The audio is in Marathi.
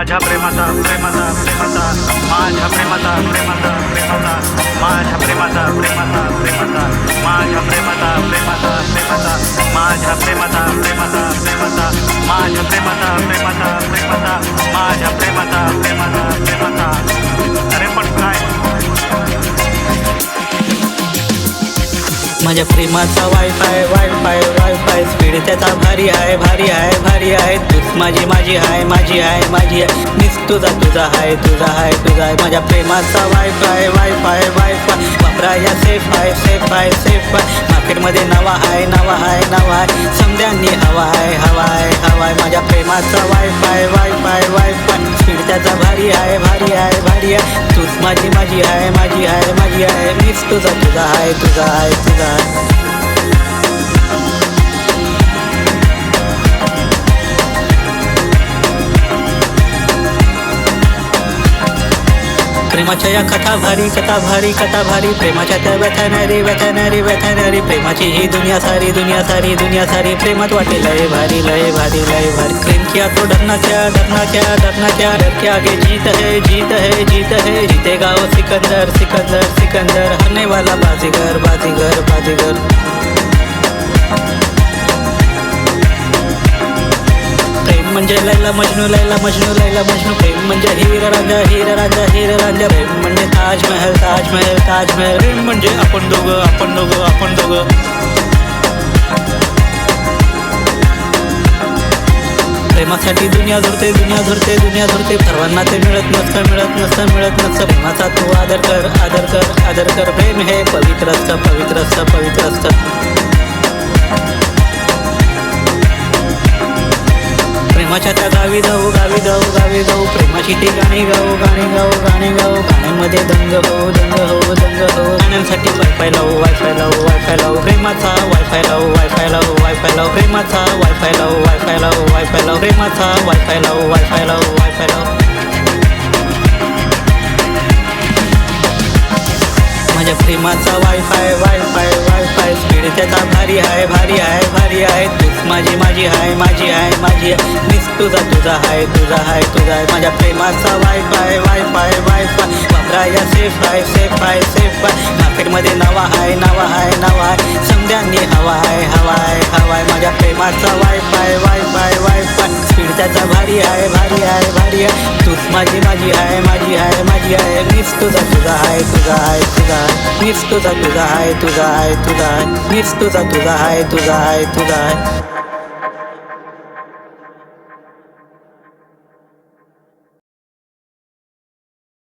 माझ्या प्रेमाचा प्रेमाचा प्रेमाचा. माझ्या प्रेमाचा प्रेमाचा प्रेमाचा. माझ्या प्रेमाचा प्रेमाचा प्रेमाचा. माझ्या प्रेमाचा प्रेमाचा प्रेमाचा. माझ्या प्रेमाचा प्रेमाचा प्रेमाचा. माझ्या प्रेमाचा प्रेमाचा माझ्या प्रेमाचा वायफाय वायफाय वायफाय स्पीड त्याचा भारी आहे भारी आहे भारी आहे. तूच माझी माझी आहे माझी आहे माझी आहे. मीच तुझा तुझा आहे तुझा आहे तुझा आहे. माझ्या प्रेमाचा वायफाय वायफाय वायफाय वापराया सेफ आहे सेफ आहे सेफ आहे. मार्केटमध्ये नवा आहे नवा आहे नवा आहे. समध्यांनी हवा आहे हवा आहे हवा आहे. माझ्या प्रेमाचा वायफाय वायफाय वायफाय म्हणजे त्याचा भारी आहे भारी आहे भारी आहे. तूच माझी माझी आहे माझी आहे माझी आहे. मीच तुझा तुझा आहे तुझा आहे तुझा आहे. प्रेमाच्या या कथा भारी कथा भारी कथा भारी प्रेमाच्या त्या व्यथानारी व्यथानारी व्यथानारी प्रेमाची ही दुनिया सारी दुनिया सारी दुनिया सारी प्रेमात वाटे लय भारी लय भारी लय भारी. प्रेम किया तो डरना क्या डरना क्या डरना क्या डर के आगे जीत है जीत है जीत है. जीतेगा वो सिकंदर सिकंदर सिकंदर हरने वाला बाजीगर बाजीगर बाजीगर. म्हणजे लैला मजनू लैला मजनू लैला मजनू. प्रेम म्हणजे हिर राजा हिर राजा हिर रांजा. प्रेम म्हणजे ताजमहल ताजमहल ताजमहल. प्रेम म्हणजे आपण दोघं आपण दोघं आपण दोघं. प्रेमासाठी दुनिया झुरते दुनिया झुरते दुनिया झुरते सर्वांना ते मिळत नसतं मिळत नसतं मिळत नसतं. प्रेमाचा तू आदर कर आदर कर आदर कर. प्रेम हे पवित्र असतं पवित्र असतं पवित्र असतं प्रेमाच्या त्या गावी जाऊ गावी जाऊ गावी जाऊ. प्रेमाची ती गाणी गाऊ गाणी गाऊ गाणी गाऊ. गाण्यांमध्ये दंग हो दंग हो दंग हो. गाण्यांसाठी वायफाय लावू वायफाय लावू वायफाय लावू. प्रेमाचा वायफाय लावू वायफाय लावू वायफाय लावू. प्रेमाचा वायफाय लावू वायफाय लावू वायफाय लावू. प्रेमाचा वायफाय लावू वायफाय लावू माझ्या प्रेमाचा वायफाय वायफाय वायफाय स्पीड त्याचा भारी आहे भारी आहे भारी आहे. तूच माझी माझी आहे माझी आहे माझी आहे. मीच तुझा तुझा आहे तुझा आहे तुझा आहे. माझ्या प्रेमाचा वायफाय वायफाय वायफाय वापराया सेफ आहे सेफ आहे सेफ आहे. मार्केटमध्ये नवा आहे नवा आहे नवा आहे. समध्यांनी हवा आहे हवा आहे हवा आहे. माझ्या प्रेमाचा वायफाय वायफाय वायफाय स्पीड त्याचा भारी आहे भारी आहे भारी आहे तूच माझी माझी आहे माझी आहे माझी आहे मीच तुझा तुझा आहे तुझा आहे तुझा आहे मीच तुझा तुझा आहे तुझा आहे तुझा आहे मीच तुझा तुझा आहे तुझा आहे तुझा आहे